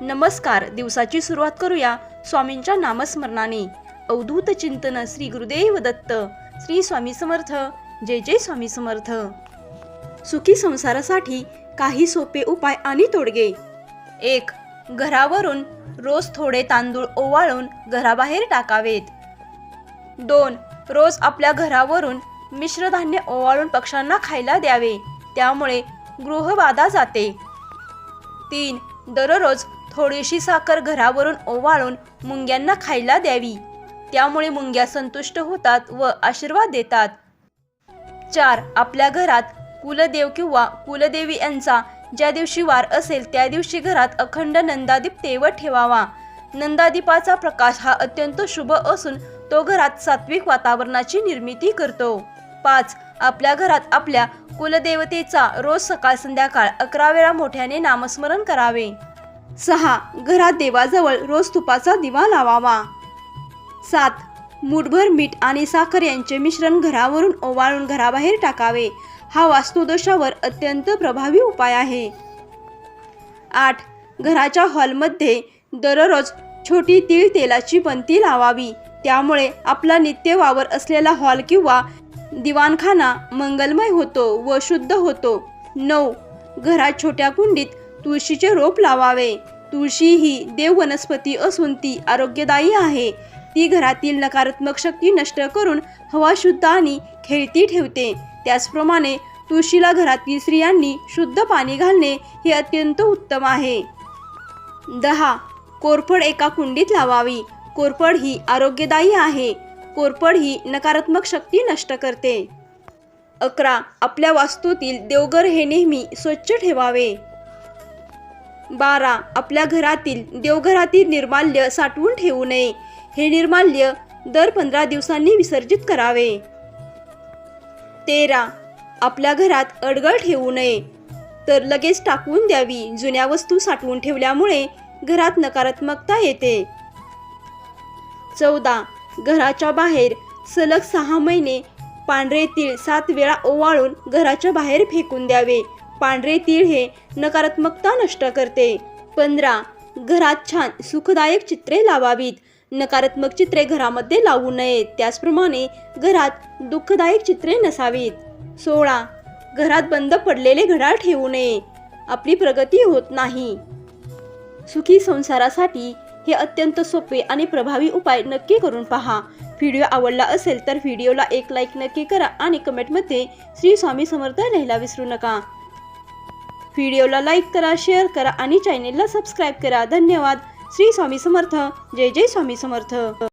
नमस्कार दिवसाची सुरुवात करूया स्वामींच्या नामस्मरणाने. अवधूत चिंतन श्री गुरुदेव दत्त. श्री स्वामी समर्थ. जय जय स्वामी समर्थ. सुखी संसारासाठी काही सोपे उपाय आणि तोडगे. एक घरावरून रोज थोडे तांदूळ ओवाळून घराबाहेर टाकावेत. दोन रोज आपल्या घरावरून मिश्रधान्य ओवाळून पक्ष्यांना खायला द्यावे. त्यामुळे गृहबाधा जाते. तीन दररोज थोडीशी साखर घरावरून ओवाळून मुंग्यांना खायला द्यावी. त्यामुळे मुंग्या संतुष्ट होतात व आशीर्वाद देतात. चार आपल्या घरात कुलदेव किंवा कुलदेवी यांचा ज्या दिवशी वार असेल त्या दिवशी घरात अखंड नंदादीप तेवत ठेवावा. नंदादीपाचा प्रकाश हा अत्यंत शुभ असून तो घरात सात्विक वातावरणाची निर्मिती करतो. पाच आपल्या घरात आपल्या कुलदेवतेचा रोज सकाळ संध्याकाळ अकरा वेळा मोठ्याने नामस्मरण करावे. सहा घरात देवाजवळ रोज तुपाचा दिवा लावावा. सात मूठभर मीठ आणि साखर यांचे मिश्रण घरावरून ओवाळून घराबाहेर टाकावे. हा वास्तुदोषावर अत्यंत प्रभावी उपाय आहे. आठ घराच्या हॉलमध्ये दररोज छोटी तीळ तेलाची पंती लावावी. त्यामुळे आपला नित्य वावर असलेला हॉल किंवा दिवाणखाना मंगलमय होतो व शुद्ध होतो. नऊ घरात छोट्या कुंडीत तुळशीचे रोप लावावे. तुळशी ही देव वनस्पती असून ती आरोग्यदायी आहे. ती घरातील नकारात्मक शक्ती नष्ट करून हवा शुद्ध आणि खेळती ठेवते. त्याचप्रमाणे तुळशीला घरातील स्त्रियांनी शुद्ध पाणी घालणे हे अत्यंत उत्तम आहे. दहा. कोरफड एका कुंडीत लावावी. कोरफड ही आरोग्यदायी आहे. कोरफड ही नकारात्मक शक्ती नष्ट करते. अकरा. आपल्या वास्तूतील देवघर हे नेहमी स्वच्छ ठेवावे. बारा आपल्या घरातील देवघरातील निर्माल्य साठवून ठेवू नये. हे निर्माल्य दर पंधरा दिवसांनी विसर्जित करावे. तेरा आपल्या घरात अडगळ ठेवू नये. तर लगेच टाकून द्यावी. जुन्या वस्तू साठवून ठेवल्यामुळे घरात नकारात्मकता येते. चौदा घराच्या बाहेर सलग सहा महिने पांढरे तीळ सात वेळा ओवाळून घराच्या बाहेर फेकून द्यावे. पांढरे तीळ हे नकारात्मकता नष्ट करते. पंधरा घरात छान सुखदायक चित्रे लावावीत. नकारात्मक चित्रे घरामध्ये लावू नयेत त्याचप्रमाणे घरात दुःखदायक चित्रे नसावीत. सोळा घरात बंद पडलेले घडा ठेवू नये. आपली प्रगती होत नाही. सुखी संसारासाठी हे अत्यंत सोपे आणि प्रभावी उपाय नक्की करून पहा. व्हिडिओ आवडला असेल तर व्हिडिओला एक लाईक नक्की करा आणि कमेंटमध्ये श्री स्वामी समर्थ लिहायला विसरू नका. व्हिडिओला लाईक करा शेअर करा आणि चॅनेलला सबस्क्राईब करा. धन्यवाद. श्री स्वामी समर्थ. जय जय स्वामी समर्थ.